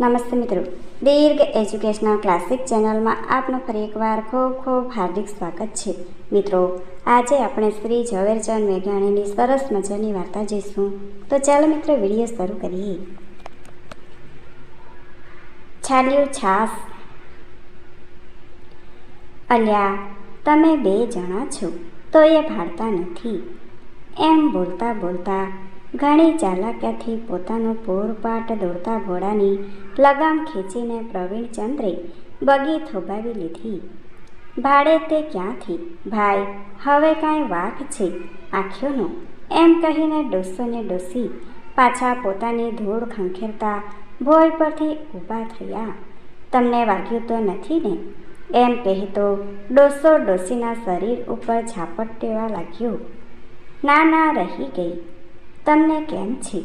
નમસ્તે મિત્રો. દીર્ઘ educational classic ચેનલમાં આપનું ફરી એકવાર ખૂબ ખૂબ હાર્દિક સ્વાગત છે. મિત્રો, આજે આપણે શ્રી ઝવેરચંદ મેઘાણીની સરસ મજાની વાર્તા જોઈશું. તો ચાલો મિત્રો વીડિયો શરૂ કરીએ. છાલ્યું છાસ. અલ્યા, તમે બે જણા છો, તો એ ભાડતા નથી. એમ બોલતા બોલતા ઘણી ચાલાક્યાથી પોતાનો પૂરપાટ દોડતા ઘોડાની લગામ ખેંચીને પ્રવીણચંદ્રે બગી થોભાવી લીધી. ભાડે તે ક્યાંથી? ભાઈ, હવે કાંઈ વાઘ છે આંખ્યોનો. એમ કહીને ડોસોને ડોસી પાછા પોતાની ધૂળ ખંખેરતા ભોય પરથી ઊભા થયા. તમને વાગ્યું તો નથી ને? એમ કહેતો ડોસો ડોસીના શરીર ઉપર ઝાપટ દેવા લાગ્યો. ના ના, રહી ગઈ. તમને કેમ છે?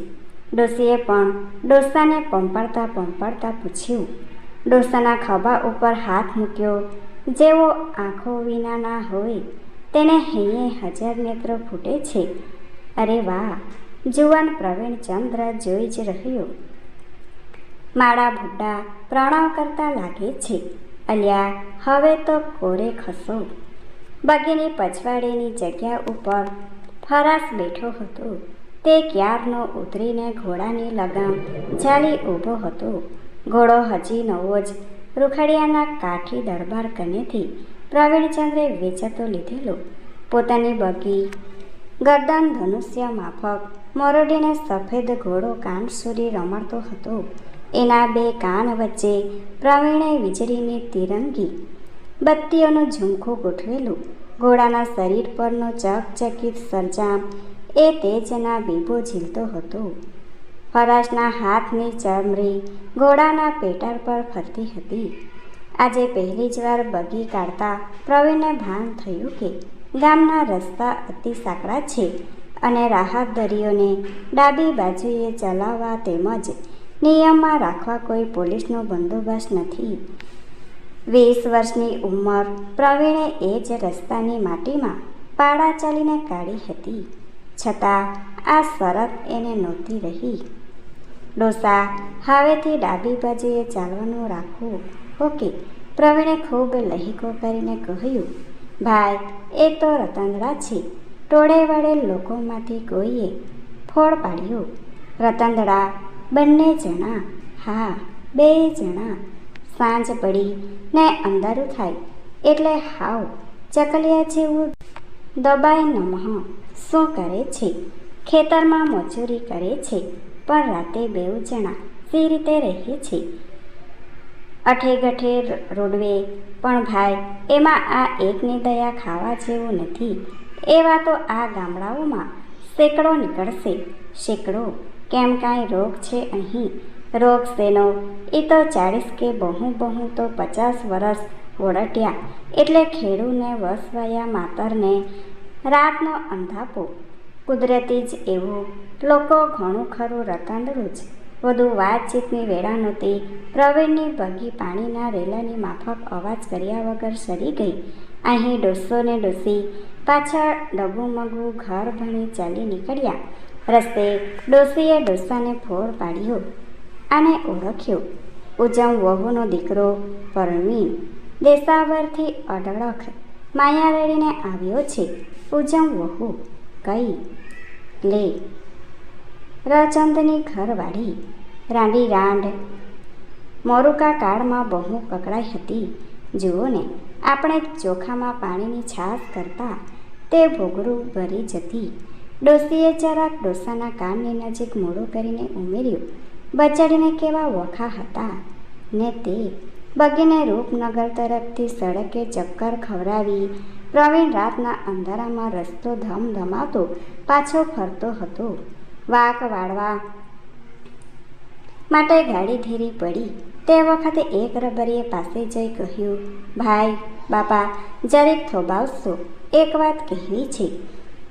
ડોસીએ પણ ડોસાને પંપાડતા પંપાડતા પૂછ્યું. ડોસાના ખભા ઉપર હાથ મૂક્યો. જેવો આંખો વિનાના હોય, તેને હૈયે હજાર નેત્રો ફૂટે છે. અરે વાહ, જુવાન પ્રવીણચંદ્ર જોઈ જ રહ્યો. માળા ભૂડા પ્રણામ કરતા લાગે છે. અલ્યા, હવે તો કોરે ખસો. બગીની પછવાડીની જગ્યા ઉપર ફરાસ બેઠો હતો. તે ક્યારનો ઉતરીને ઘોડાની લગામ ઝાલી ઊભો હતો. ઘોડો હજી નવો જ રૂખડિયાના કાઠી દરબાર કનેથી પ્રવીણચંદ્રે વેચાતો લીધેલો. પોતાની બગી, ગરદન ધનુષ્ય માફક, મોરડીને સફેદ ઘોડો કાન સુધી રમાડતો હતો. એના બે કાન વચ્ચે પ્રવીણે વીજળીની તિરંગી, બત્તીઓનું ઝુમખું ગોઠવેલું. ઘોડાના શરીર પરનો ચકચકિત સરજામ એ તેજના બીબો ઝીલતો હતો. ફરાશના હાથની ચમરી ઘોડાના પેટર પર ફરતી હતી. આજે પહેલી જ વાર બગી કાઢતા પ્રવીણને ભાન થયું કે ગામના રસ્તા અતિ સાંકડા છે અને રાહતદરીઓને ડાબી બાજુએ ચલાવવા તેમજ નિયમમાં રાખવા કોઈ પોલીસનો બંદોબસ્ત નથી. વીસ વર્ષની ઉંમર પ્રવીણે એ જ રસ્તાની માટીમાં પાડા ચાલીને કાઢી હતી. છતાં આ શરત એને નહોતી રહી. ડોસા હવેથી ડાબી બાજુએ ચાલવાનું રાખવું. ઓકે, પ્રવીણે ખૂબ લહેકો કરીને કહ્યું, ભાઈ, એ તો રતંદડા છે. ટોળે વડે લોકોમાંથી કોઈએ ફોડ પાડ્યો. રતંદડા બંને જણા, હા, બે જણા, સાંજ પડી ને અંધારું થાય. એટલે હાવ ચકલિયા જેવું દબાઈ નમઃ. શું કરે છે? ખેતરમાં મજૂરી કરે છે, પણ રાતે બેઉ જણા સી રીતે રહે છે. અઠે ગઠે રોડવે, પણ ભાઈ, એમાં આ એકની દયા ખાવા જેવું નથી. એવા તો આ ગામડાઓમાં સેંકડો નીકળશે. સેંકડો? કેમ કાંઈ રોગ છે અહીં? રોગ શેનો? એ તો ચાળીસ કે બહુ બહુ તો પચાસ વરસ ઓળટ્યા એટલે ખેડૂને વસવાયા માતરને રાતનો અંધાપો. કુદરતી જ એવું લોકો ઘણું ખરું રતનડું જ. વધુ વાતચીતની વેળા નહોતી. પ્રવીણની બગી પાણીના રેલાની માફક અવાજ કર્યા વગર સરી ગઈ. અહીં ડોસો ને ડોસી, પાછળ ડબું ઘર ભણી ચાલી નીકળ્યા. રસ્તે ડોસીએ ડોસાને ફોડ પાડ્યો અને ઓળખ્યો. ઉજમ વહુનો દીકરો પરવીન દેસાવરથી અઢળક માયા રડીને આવ્યો છે. ઉજમ વહુ કઈ લે. રચંદની ઘરવાળી રાંડી રાંડ. મોરુકા કાળમાં બહુ કકડાઈ હતી. જુઓ ને, આપણે ચોખામાં પાણીની છાશ કરતા તે ભોગરું ભરી જતી. ડોસીએ જરાક ડોસાના કાનની નજીક મોડું કરીને ઉમેર્યું, બચાડીને કેવા વખા હતા? ને તે બગીને રૂપનગર તરફથી સડકે ચક્કર ખવડાવી પ્રવીણ રાતના અંધારામાં રસ્તો ધમધમાતો પાછો ફરતો હતો. વાક વાળવા માટે ગાડી ધીરી પડી. તે વખતે એક રબરીએ પાસે જઈ કહ્યું, ભાઈ, બાપા, જરીક થોબાવશો એક વાત કહેવી છે.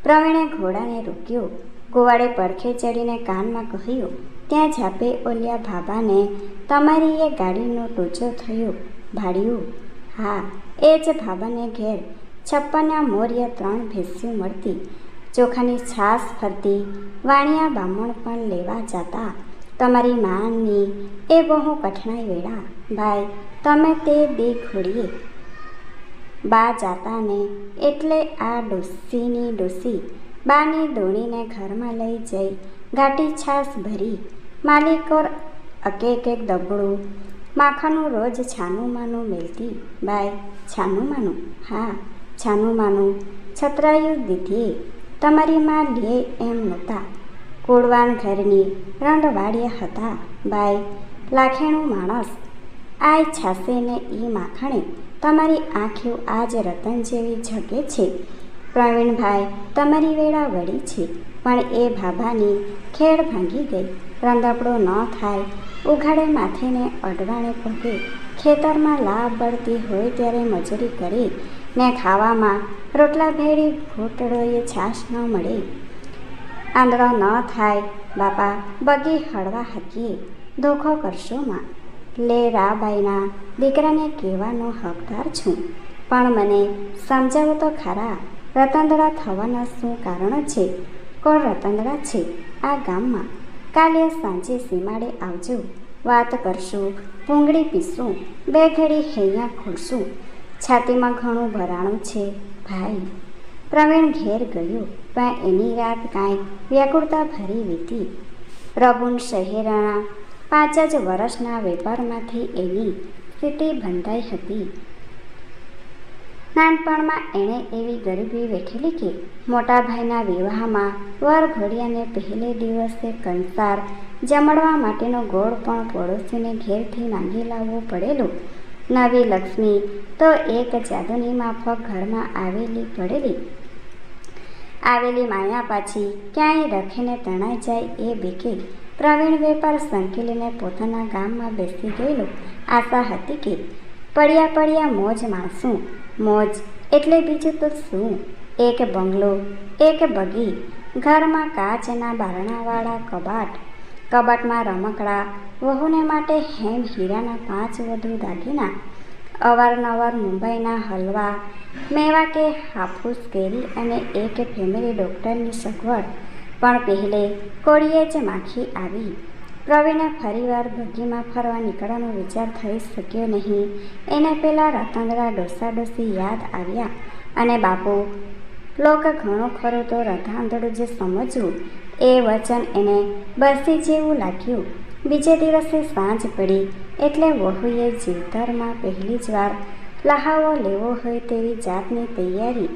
પ્રવીણે ઘોડાને રોક્યો. ગોવાળે પડખે ચડીને કાનમાં કહ્યું ત્યાં ઝાપે ઓલિયા ભાભાને તમારી એ ગાડીનો ટોચો થયો. ભાડ્યું, હા, એ જ ભાભાને ઘેર છપ્પનના મોર્ય ત્રણ ભેંસ્યું મળતી. ચોખાની છાશ ફરતી, વાણિયા બામણ પણ લેવા જતા. તમારી માની એ બહુ કઠણાઈ વેળા. ભાઈ, તમે તે દી ખોડીએ બા જાતાને એટલે આ ડોસીની ડોસી. બાની દોણીને ઘરમાં લઈ જઈ, ગાટી છાશ ભરી. માલિકો અકેક એક દબડું. માખાનું રોજ છાનું માનું મેલતી. બાય છાનું માનું હા છાનું માનું છત્રાયું દીધીએ તમારી માં લે એમ નહોતા. કોડવાન ઘરની રંડવાડિયા હતા. બાય, લાખેણું માણસ. આય છાસે ને એ માખણે. તમારી આંખ્યું આજ રતન જેવી ઝગે છે. પ્રવીણભાઈ, તમારી વેળા વળી છે. પણ એ ભાભાની ખેડ ભાંગી ગઈ. રંધાપડો ન થાય. ઉઘાડે માથેને અડવાણે પગે. ખેતરમાં લાભ બળતી હોય ત્યારે મજૂરી કરી. ને ખાવામાં રોટલા ભેળી ઘૂંટડોએ છાશ ન મળે. આંધળો ન થાય. બાપા, બગી હળવા હકીએ. ધોખો કરશો માં. લે રાબાઈના, દીકરાને કહેવાનો હકદાર છું. પણ મને સમજાવો તો ખરા. રતંદડા થવાના શું કારણ છે? કોણ રતાંદળા છે? આ ગામમાં કાલે સાંજે સીમાડે આવજો. વાત કરશું, પૂંગળી પીશું, બે ઘડી હૈયા ખોલશું છાતીમાં ઘણું ભરાણું છે, ભાઈ. પ્રવીણ ઘેર ગયો, પણ એની રાત કાંઈ વ્યાકુળતા ભરી વીતી. પ્રભુન શહેરના પાંચ જ વર્ષના વેપારમાંથી એની સ્થિતિ બંધાઈ હતી. નાનપણમાં એણે એવી ગરીબી વેઠેલી કે મોટા ભાઈના વિવાહમાં વર ઘોડિયાને પહેલે દિવસે કંસાર જમડવા માટેનો ગોળ પણ પડોશીને ઘેરથી માંગી લાવવો પડેલો. નવી લક્ષ્મી તો એક જાદુની માફક ઘરમાં આવેલી પડેલી. આવેલી માયા પાછી ક્યાંય રખીને તણાઈ જાય એ બીકે પ્રવીણ વેપાર સંકેલીને પોતાના ગામમાં બેસી ગયેલો. આશા હતી કે પડ્યા પડ્યા મોજ માણશું મોજ. એટલે બીજું તો શું? એક બંગલો, એક બગી. ઘરમાં કાચના બારણાવાળા કબાટ. કબાટમાં રમકડા. વહુને માટે હેમ હીરાના પાંચ વધુ દાગીના. અવારનવાર મુંબઈના હલવા. મેવા કે હાફૂસ કેરી અને એક ફેમિલી ડૉક્ટરની સગવડ. પણ પહેલે કોળીએ જ માખી આવી. પ્રવીણે ફરીવાર બગીમાં ફરવા નીકળવાનો વિચાર થઈ શક્યો નહીં. એને પહેલાં રતંગડા ડોસા ડોસી યાદ આવ્યા અને બાપુ, લોક ઘણું ખરું તો રથાંધળું જે સમજવું એ વચન એને બસી જેવું લાગ્યું. બીજે દિવસે સાંજ પડી એટલે વહુએ જીવતરમાં પહેલી જ વાર લહાવો લેવો હોય તેવી જાતની તૈયારી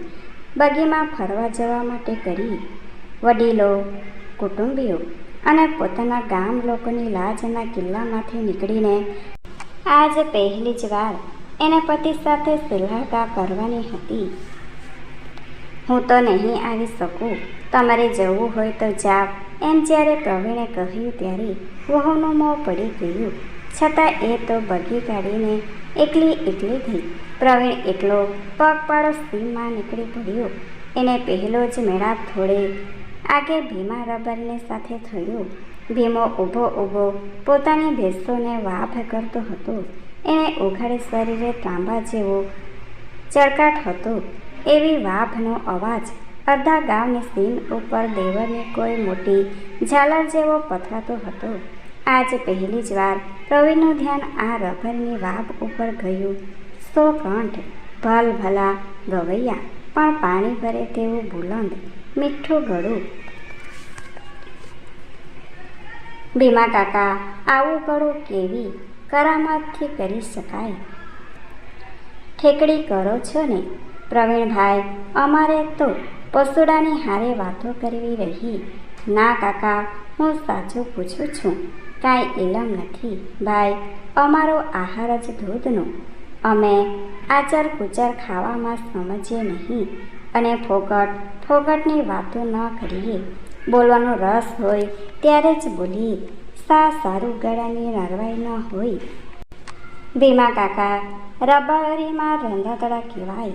બગીમાં ફરવા જવા માટે કરી. વડીલો, કુટુંબીઓ અને પોતાના ગામ લોકોની લાજના કિલ્લામાંથી નીકળીને આજ પહેલી જ વાર એને પતિ સાથે સિલહાકા કરવાની હતી. હું તો નહીં આવી શકું. તમારે જવું હોય તો જાઓ. એમ જ્યારે પ્રવીણે કહ્યું ત્યારે વહુનું મોં પડી ગયું. છતાં એ તો બગી કાઢીને એકલી એકલી થઈ. પ્રવીણ એકલો પગપાળો સીમમાં નીકળી પડ્યો. એને પહેલો જ મેળાપ થોડે આગે ભીમા રબરને સાથે થયું. ભીમો ઊભો ઊભો પોતાની ભેંસોને વાભ કરતો હતો. એને ઉઘાડે શરીરે તાંબા જેવો ચળકાટ હતો. એવી વાભનો અવાજ અડધા ગામની સીમ ઉપર દેવરની કોઈ મોટી ઝાલર જેવો પથરાતો હતો. આજ પહેલી જ વાર પ્રવીણનું ધ્યાન આ રબરની વાભ ઉપર ગયું. સો કંઠ ભલ ભલા ગવૈયા પણ પાણી ભરે તેવું બુલંદ મીઠું ગળું. ભીમા કાકા, આવું ગળું કેવી? કરામાતથી કરી શકાય. ઠેકડી કરો છો ને? પ્રવીણભાઈ, અમારે તો પસુડાની હારે વાતો કરવી રહી. ના કાકા, હું સાચું પૂછું છું. કાંઈ ઇલમ નથી. ભાઈ, અમારો આહાર જ દૂધનો અમે આચર કુચર ખાવામાં સમજીએ નહીં. અને ફોગટ, ફોગટની વાતો ન કરીએ. બોલવાનો રસ હોય ત્યારે જ બોલીએ. સા સારું ગળાની નરવાઈ ન હોય. ભીમા કાકા, રબારીમાં રંધાતળા કહેવાય.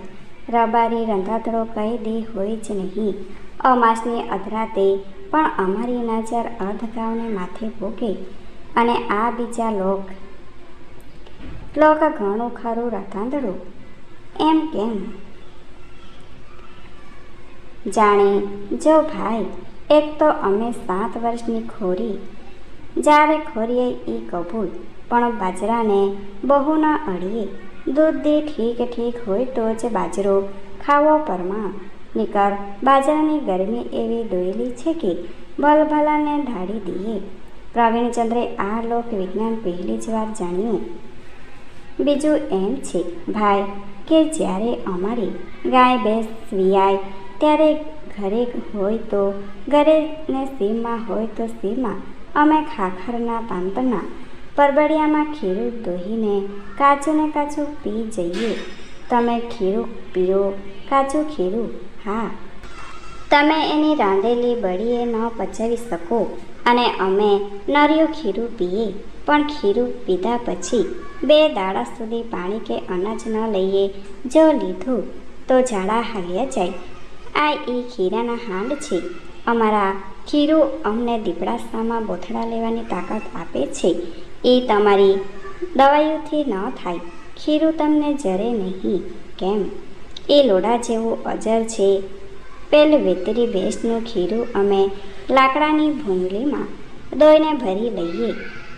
રબારી રંધાતળો કઈ દે હોય જ નહીં. અમાસની અધરાતે પણ અમારી નજર અધગાવને માથે ભોગે. અને આ બીજા લોક લોક ઘણું ખરું રતાંદડું એમ કેમ? જાણે, જો ભાઈ, એક તો અમે સાત વર્ષની ખોરી. જ્યારે ખોરીએ એ કબૂલ, પણ બાજરાને બહુ ના અડીએ દૂધ દી ઠીક ઠીક હોય તો જ બાજરો ખાવો પરમા. નિકર, બાજરાની ગરમી એવી દોયેલી છે કે ભલભલાને ઢાળી દઈએ. પ્રવીણચંદ્રે આ લોક વિજ્ઞાન પહેલી જ વાર જાણ્યું. બીજું એમ છે, ભાઈ, કે જ્યારે અમારી ગાય ભેંસ વિયાય ત્યારે ઘરે હોય તો, ઘરે ને સીમમાં હોય તો સીમમાં અમે ખાખરના તાંતના પરબડિયામાં ખીરું દોહીને કાચું ને કાચું પી જઈએ. તમે ખીરું પીઓ, કાચું ખીરું, હા. તમે એની રાંધેલી બળીએ ન પચાવી શકો અને અમે નરિયું ખીરું પીએ. પણ ખીરું પીધા પછી બે દાડા સુધી પાણી કે અનાજ ન લઈએ. જો લીધું તો ઝાડા હાલ્યા જાય. આ એ ખીરાના હાંડ છે. અમારા ખીરું અમને દીપડાસામાં બોથડા લેવાની તાકાત આપે છે. એ તમારી દવાઈઓથી ન થાય. ખીરું તમને જરે નહીં. કેમ? એ લોડા જેવું અજર છે. પેલ વેતરી ભેંસનું ખીરું અમે લાકડાની ભૂંગળીમાં દોઈને ભરી લઈએ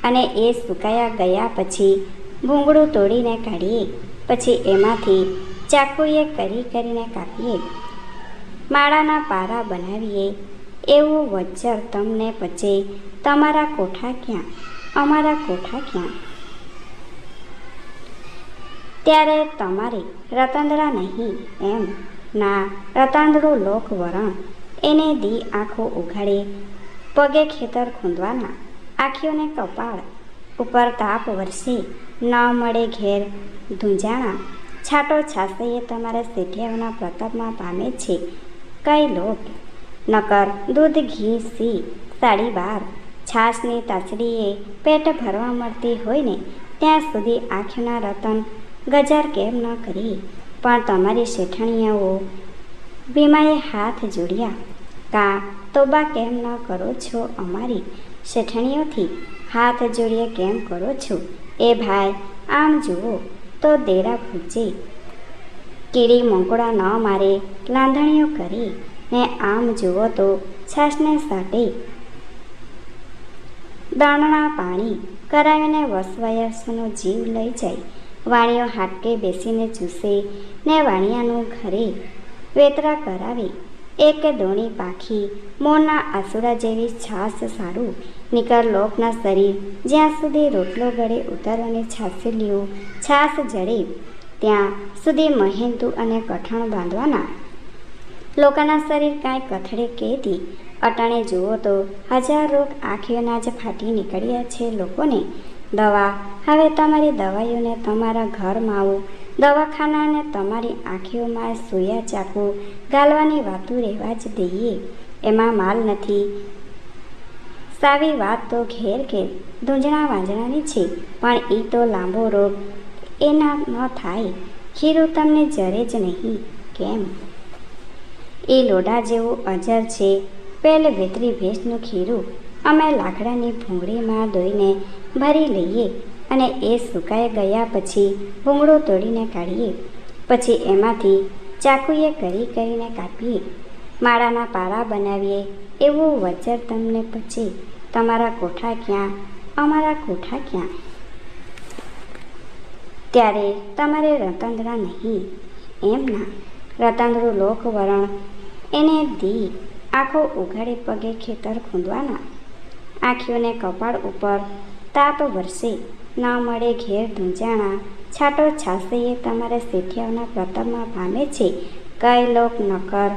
અને એ સુકાયા ગયા પછી ભૂંગળું તોડીને કાઢીએ. પછી એમાંથી ચાકુએ કરી કરીને કાપીએ. માળાના પારા બનાવીએ. એવું વજ્જર તમને પચે. તમારા કોઠા ક્યાં? અમારા કોઠા ક્યાં? ત્યારે તમારે રતંદરા નહીં એમ. ના, રતાંદડું લોક વરણ એને દી આંખો ઉઘાડે. પગે ખેતર ખૂંદવાના. આંખીઓને કપાળ. ઉપર તાપ વરસે. ન મળે ઘેર. ધૂંજાણા છાટો છાસઈએ તમારા શેઠિયાઓના પ્રતાપમાં પામે છે. કઈ લોક નકર દૂધ ઘી સી સાડી બાર, છાશની તાસડીએ પેટ ભરવા મળતી હોય ને ત્યાં સુધી આંખના રતન ગજાર કેમ ન કરી. પણ તમારી શેઠણીઓ ભીમાએ હાથ જોડ્યા, કા, તોબા કેમ ન કરો છો અમારી? શેઠણીઓથી હાથ જોડીએ કેમ કરો છો? એ ભાઈ, આમ જુઓ, તો દેરા પૂજે કીડી મંકોડા ન મારે, લાંધણીઓ કરી ને આમ જુઓ તો છાશને સાટે દાણના પાણી કરાવીને વસવાયસનો જીવ લઈ જાય. વાણીઓ હાટકે બેસીને ચૂસે ને વાણિયાનું ઘરે વેતરા કરાવે એક દોણી પાખી મોરના આસુરા જેવી છાસ સારું નિકર લોકના શરીર. જ્યાં સુધી રોટલો ગળે ઉતારવાની લ્યો, છાસ જડે ત્યાં સુધી મહેંદુ અને કઠણ બાંધવાના. લોકોના શરીર કાંઈ કથળે કેતી અટાણે જુઓ તો હજાર રોગ આંખીઓના જ ફાટી નીકળ્યા છે લોકોને. દવા, હવે તમારી દવાઈઓને તમારા ઘરમાં આવો. દવાખાનાને તમારી આંખીઓમાં સોયા ચાકુ ગાલવાની વાતો રહેવા જ દઈએ. એમાં માલ નથી. સાવી વાત તો ઘેર ઘેર ધૂંજણા વાંજણાની છે, પણ એ તો લાંબો રોગ. એના ન થાય. ખીરું તમને જરે જ નહીં. કેમ? એ લોઢા જેવું અજર છે. પહેલે વેતરી ભેંસનું ખીરું અમે લાકડાની ભૂંગળીમાં દોઈને ભરી લઈએ અને એ સુકાઈ ગયા પછી ભૂંગળો તોડીને કાઢીએ. પછી એમાંથી ચાકુએ કરી કરીને કાપીએ. માળાના પારા બનાવીએ. એવું વજર તમને પછી તમારા કોઠા ક્યાં? અમારા કોઠા ક્યાં? ત્યારે તમારે રતંદરા નહીં. એમના રતંદ્રુ લોકવરણ એને દી આંખો ઉઘાડે પગે ખેતર ખૂંદવાના. આંખીઓને કપાળ ઉપર તાપ વરસે. ન મળે ઘેર ધૂંજાણા છાટો છાસે એ તમારે શેઠિયાઓના પ્રતાપમાં પામે છે. કઈ લોક નકર?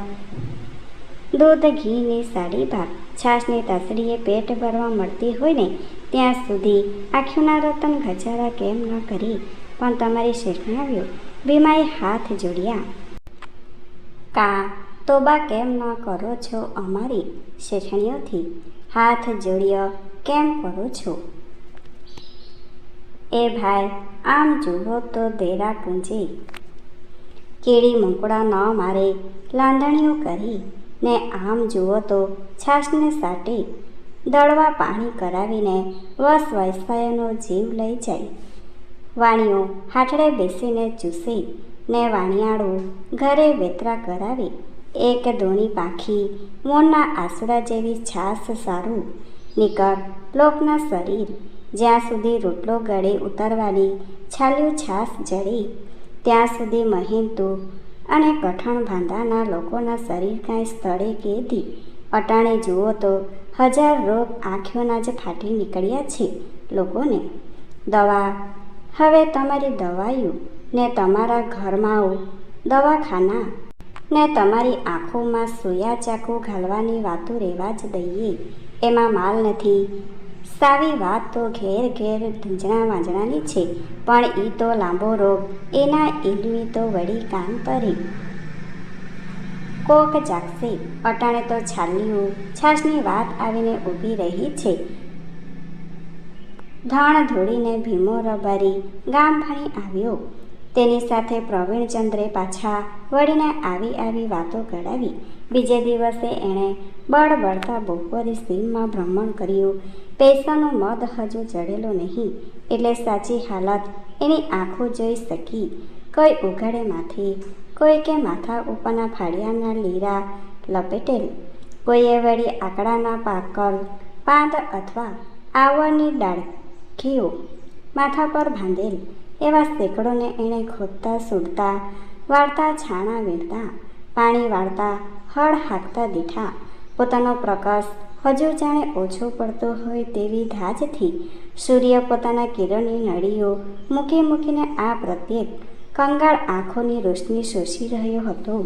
દૂધ, ઘીની સાડી ભાગ છાશની તાસડીએ પેટ ભરવા મળતી હોય ને, ત્યાં સુધી આંખીઓના રતન ગજારા કેમ ન કરી? પણ તમારી શેઠણાવ્યો ભીમાએ હાથ જોડ્યા. કા તોબા કેમ ન કરો છો અમારી શેઠણીઓથી? હાથ જોડ્યો કેમ કરો છો? એ ભાઈ, આમ જુઓ તો દેરા પૂંજી. કીડી મૂકડા ન મારે લાંદણીઓ કરી, ને આમ જુઓ તો છાશને સાટી, દળવા પાણી કરાવીને વસ વૈસાયનો જીવ લઈ જાય. વાણીઓ હાથડે બેસીને ચૂસી ને વાણિયાળું ઘરે વેતરા કરાવી, એક દોણી પાખી મોરના આસુડા જેવી છાસ સારું નીકળ લોકના શરીર. જ્યાં સુધી રોટલો ગળે ઉતરવાની છાલ્યું છાસ જડી, ત્યાં સુધી મહિંતુ અને કઠણ ભાંધાના લોકોના શરીર કાંઈ સ્થળે કેદી? અટાણે જુઓ તો હજાર રોગ આંખીઓના જ ફાટી નીકળ્યા છે લોકોને. દવા હવે તમારી દવાઈઓ ને તમારા ઘરમાંઓ દવાખાના ને તમારી આંખોમાં સોયા ચાકુ ઘાલવાની વાતો રહેવા જ દઈએ. એમાં માલ નથી. સાવી વાત તો ઘેર ઘેર ધૂંજણા વાંજણાની છે, પણ એ તો લાંબો રોગ. એના ઇલમી તો વળી કામ પરે કોક જાગશે, અટાણે તો છાલીઓ છાશની વાત આવીને ઊભી રહી છે. ધાણ ધોડીને ભીમો રબારી ગામ ભણી આવ્યો. તેની સાથે પ્રવીણચંદ્રે પાછા વળીને આવી આવી વાતો કરાવી. બીજે દિવસે એણે બળબળતા બપોરે સીમમાં ભ્રમણ કર્યું. પૈસાનું મદ હજુ ચડેલો નહીં, એટલે સાચી હાલત એની આંખો જોઈ શકી. કોઈ ઉઘાડે માથે, કોઈ કે માથા ઉપરના ફાળિયાના લીરા લપેટેલ. કોઈએ વળી આકડાના પાકલ પાંદ અથવા આવળની ડાળખીઓ માથા પર બાંધેલ એવા સેંકડોને એણે ખોદતા, સૂડતા, વાળતા, છાણા વીણતા પાણી વાળતા, હળ હાંકતા દીઠા. પોતાનો પ્રકાશ હજુ જાણે ઓછો પડતો હોય તેવી ધાજથી સૂર્ય પોતાના કિરણની નળીઓ મૂકી મૂકીને આ પ્રત્યેક કંગાળ આંખોની રોશની શોષી રહ્યો હતો.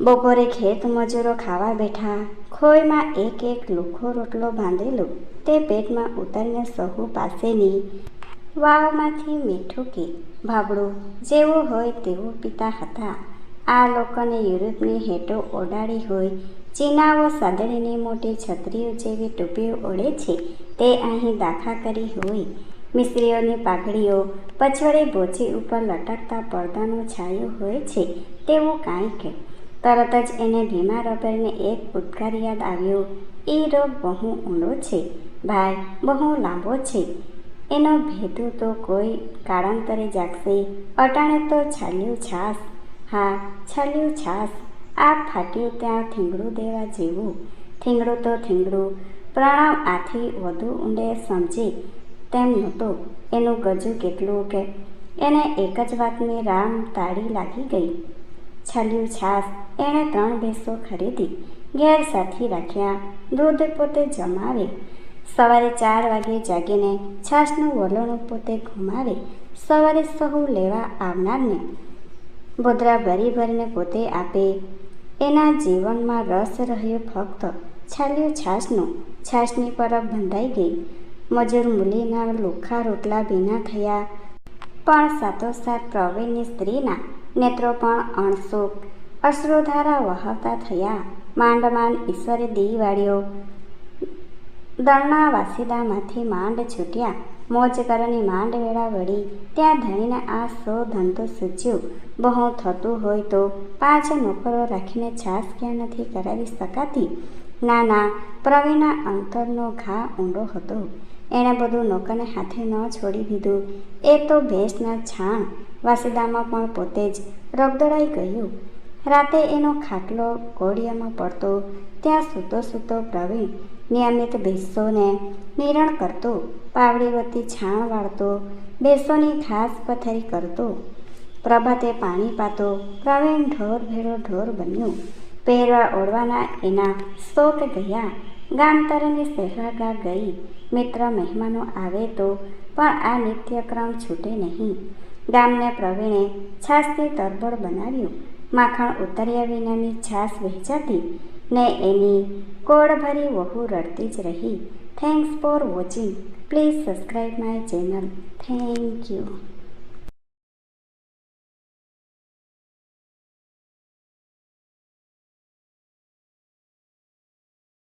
બપોરે ખેત મજૂરો ખાવા બેઠા, ખોયમાં એક એક લુખો રોટલો બાંધેલો. તે પેટમાં ઉતરને સહુ પાસેની વાવમાંથી મીઠું કે ભાબડું જેવું હોય તેવું પીતા હતા. આ લોકોને યુરોપની હેટો ઓડાડી હોય, ચીનાઓ સાદડીની મોટી છત્રીઓ જેવી ટોપીઓ ઓળે છે, તે અહીં દાખા કરી હોય. મિસ્ત્રીઓની પાઘડીઓ પછવડે બોચી ઉપર લટકતા પડદાનો છાયો હોય છે, તેવું કાંઈક તરત જ એને ભીમા રબરને એક ઉદ્ગાર યાદ આવ્યો. એ રોગ બહુ ઊંડો છે, ભાઈ, બહુ લાંબો છે. એનો ભેદુ તો કોઈ કાળાંતરે જાગશે. અટાણે તો છાલ્યું છાસ હા, છાલ્યું છાસ આ ફાટ્યું ત્યાં થીંગડું દેવા જેવું. થીંગડું તો થીંગડું. પ્રણામ આથી વધુ ઊંડે સમજે તેમ નહોતો. એનું ગજુ કેટલું કે. એને એક જ વાતની રામ તાળી લાગી ગઈ. છાલ્યું છાસ એણે ત્રણ ભેંસો ખરીદી. ઘેર સાથી રાખ્યા. દૂધ પોતે જમાવે. સવારે ચાર વાગે જાગીને છાશનું વલોણું પોતે ઘુમાવે. સવારે સહુ લેવા આવનારને બોદરા ભરી ભરીને પોતે આપે. એના જીવનમાં રસ રહ્યો ફક્ત છાલ્યું છાસનું છાશની પરબ બંધાઈ ગઈ. મજૂર મૂલીના લોખા રોટલા ભીના થયા. પણ સાથોસાથ પ્રવીણની સ્ત્રીના નેત્રો પણ અણસુક અશ્રુધારા વહાવતા થયા. માંડ માંડ ઈશ્વરે દી વાળ્યો દળના વાસીદામાંથી માંડ છૂટ્યા. મોજ કરવાની માંડ વેળા વળી ત્યાં ધણીને આ સો ધંધો સૂચ્યું. બહુ થતું હોય તો પાંચ નોકરો રાખીને છાસ ક્યાં નથી કરાવી શકાતી? ના ના પ્રવીણા અંતરનો ઘા ઊંડો હતો. એણે બધું નોકરને હાથે ન છોડી દીધું. એ તો ભેંસના છાણ. વાસીદામાં પણ પોતે જ રગદડાઈ ગયું. રાતે એનો ખાટલો કોડિયામાં પડતો, ત્યાં સૂતો સૂતો પ્રવીણ નિયમિત ભેંસોને નિરણ કરતો પાવડીવતી છાણ વાળતો, ભેંસોની ઘાસ પથારી કરતો. પ્રભાતે પાણી પાતો, પ્રવીણ ઢોર ભેળો ઢોર બન્યો. પહેરવા ઓળવાના એના શોક ગયા. ગામતરની સહેલાગા ગઈ. મિત્ર મહેમાનો આવે તો પણ આ નિત્યક્રમ છૂટે નહીં. ગામને પ્રવીણે છાસથી તરબોળ બનાવ્યું. માખણ ઉતર્યા વિનાની છાસ વહેંચાતી ને એની કોડ ભરી વહુ રડતી જ રહી. Thanks for watching please subscribe my channel thank you